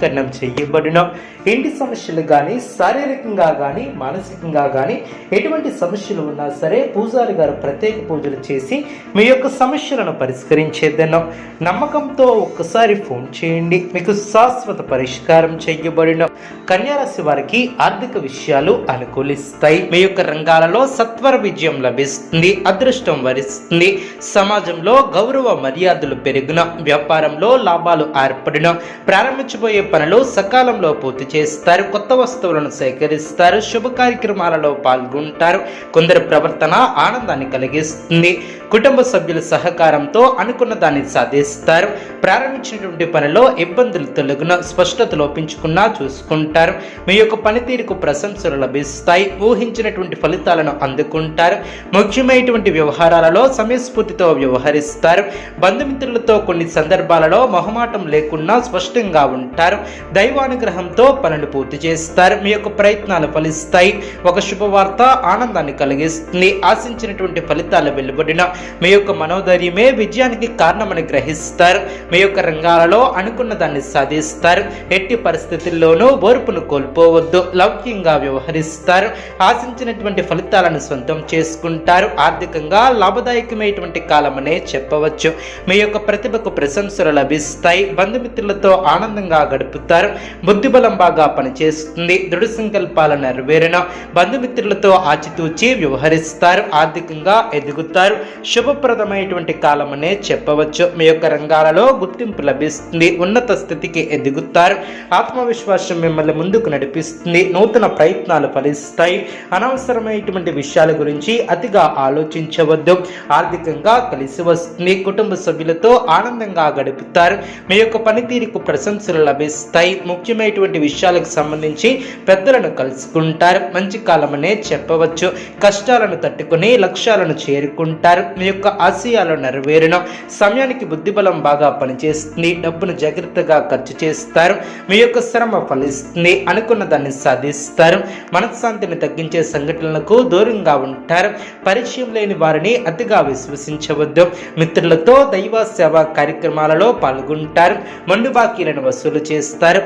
వశీకరణం చేయబడిన. ఇంటి సమస్యలు కానీ శారీరకంగా కానీ మానసికంగా కానీ ఎటువంటి సమస్యలు ఉన్నా సరే పూజారి గారు ప్రత్యేక పూజలు చేసి మీ యొక్క సమస్యలను పరిష్కరించేద్దన్నాం నమ్మకంతో ఒక్కసారి ఫోన్ చేయండి. మీకు శాశ్వత పరిష్కారం చేయబడిన. కన్యారాశి వారికి ఆర్థిక విషయాలు అనుకూలిస్తాయి. మీ యొక్క రంగాలలో సత్వర విజయం లభిస్తుంది. అదృష్టం వరిస్తుంది. సమాజంలో గౌరవ మర్యాదలు పెరిగిన. వ్యాపారంలో లాభాలు ఏర్పడిన. ప్రారంభించబోయే పనులు సకాలంలో పూర్తి చేస్తారు. కొత్త వస్తువులను సేకరిస్తారు. శుభ కార్యక్రమాలలో పాల్గొంటారు. కొందరి ప్రవర్తన ఆనందాన్ని కలిగిస్తుంది. కుటుంబ సభ్యుల సహకారంతో అనుకున్న దాన్ని సాధిస్తారు. ప్రారంభించినటువంటి పనిలో ఇబ్బందులు తొలగిన స్పష్టత లోపించుకున్నా చూసుకుంటారు. మీ యొక్క పనితీరుకు ప్రశంసలు లభిస్తాయి. ఊహించినటువంటి ఫలితాలను అందుకుంటారు. ముఖ్యమైనటువంటి వ్యవహారాలలో సమయస్ఫూర్తితో వ్యవహరిస్తారు. బంధుమిత్రులతో కొన్ని సందర్భాలలో మొహమాటం లేకుండా స్పష్టంగా ఉంటారు. దైవానుగ్రహంతో పనులు పూర్తి చేస్తారు. మీ యొక్క ప్రయత్నాలు ఫలిస్తాయి. ఒక శుభవార్త ఆనందాన్ని కలిగిస్తుంది. ఆశించినటువంటి ఫలితాలు వెలువడిన మీ యొక్క మనోధైర్యమే విజయానికి కారణమని గ్రహిస్తారు. మీ యొక్క రంగాలలో అనుకున్న దాన్ని సాధిస్తారు. ఎట్టి పరిస్థితుల్లోనూ ఓర్పును కోల్పోవద్దు. లౌక్యంగా వ్యవహరిస్తారు. ఆశించినటువంటి ఫలితాలను సొంతం చేసుకుంటారు. ఆర్థికంగా లాభదాయకమైనటువంటి కాలమనే చెప్పవచ్చు. మీ యొక్క ప్రతిభకు ప్రశంసలు లభిస్తాయి. బంధుమిత్రులతో ఆనందంగా గడుపుతారు బుద్ధిబలం బాగా పనిచేస్తుంది. దృఢ సంకల్పాల నెరవేరిన బంధుమిత్రులతో ఆచితూచి వ్యవహరిస్తారు. ఆర్థికంగా ఎదుగుతారు. శుభప్రదమైనటువంటి కాలమనే చెప్పవచ్చు. మీ యొక్క రంగాలలో గుర్తింపు లభిస్తుంది. ఉన్నత స్థితికి ఎదుగుతారు. ఆత్మవిశ్వాసం మిమ్మల్ని ముందుకు నడిపిస్తుంది. నూతన ప్రయత్నాలు ఫలిస్తాయి. అనవసరమైనటువంటి విషయాల గురించి అతిగా ఆలోచించవద్దు. ఆర్థికంగా కలిసి వస్తుంది. కుటుంబ సభ్యులతో ఆనందంగా గడుపుతారు. మీ యొక్క పనితీరుకు ప్రశంసలు లభిస్తాయి. స్థాయి ముఖ్యమైనటువంటి విషయాలకు సంబంధించి పెద్దలను కలుసుకుంటారు. మంచి కాలమనే చెప్పవచ్చు. కష్టాలను తట్టుకుని లక్ష్యాలను చేరుకుంటారు. మీ యొక్క ఆశయాలు నెరవేరును. సమయానికి బుద్ధిబలం బాగా పనిచేస్తుంది. డబ్బును జాగ్రత్తగా ఖర్చు చేస్తారు. మీ యొక్క శ్రమ ఫలిస్తుంది. అనుకున్న దాన్ని సాధిస్తారు. మనశ్శాంతిని తగ్గించే సంఘటనలకు దూరంగా ఉంటారు. పరిచయం లేని వారిని అతిగా విశ్వసించవద్దు. మిత్రులతో దైవ సేవా కార్యక్రమాలలో పాల్గొంటారు. మండు బాకీలను వసూలు చేస్తారు.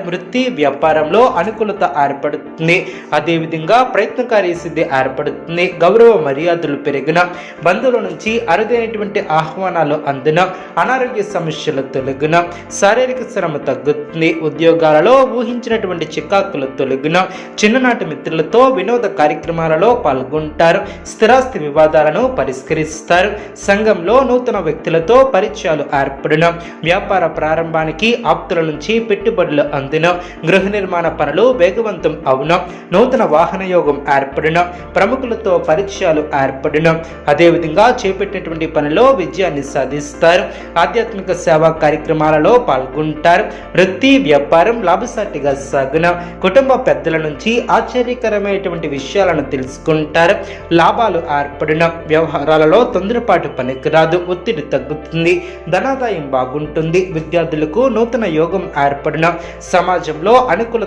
వృత్తి వ్యాపారంలో అనుకూలత ఏర్పడుతుంది. అదేవిధంగా ప్రయత్నకారి సిద్ధి ఏర్పడుతుంది. గౌరవ మర్యాదలు పెరిగిన బంధువుల నుంచి అరుదైనటువంటి ఆహ్వానాలు అందిన అనారోగ్య సమస్యలు తొలగిన శారీరక శ్రమ తగ్గుతుంది. ఉద్యోగాలలో ఊహించినటువంటి చికాకులు తొలగిన చిన్ననాటి మిత్రులతో వినోద కార్యక్రమాలలో పాల్గొంటారు. స్థిరాస్తి వివాదాలను పరిష్కరిస్తారు. సంఘంలో నూతన వ్యక్తులతో పరిచయాలు ఏర్పడిన వ్యాపార ప్రారంభానికి ఆప్తుల నుంచి పెట్టుబడి పెట్టుబడులు అందిన. గృహ నిర్మాణ పనులు వేగవంతం అవున. నూతన వాహన యోగం ఏర్పడిన. ప్రముఖులతో పరిచయాలు ఏర్పడిన. అదేవిధంగా చేపట్టినటువంటి పనిలో విజయాన్ని సాధిస్తారు. ఆధ్యాత్మిక సేవా కార్యక్రమాలలో పాల్గొంటారు. వృత్తి వ్యాపారం లాభసాటిగా సాగున. కుటుంబ పెద్దల నుంచి ఆశ్చర్యకరమైనటువంటి విషయాలను తెలుసుకుంటారు. లాభాలు ఏర్పడిన. వ్యవహారాలలో తొందరపాటు పనికిరాదు ఒత్తిడి తగ్గుతుంది. ధనాదాయం బాగుంటుంది. విద్యార్థులకు నూతన యోగం ఏర్పడిన. సమాజంలో అనుకూల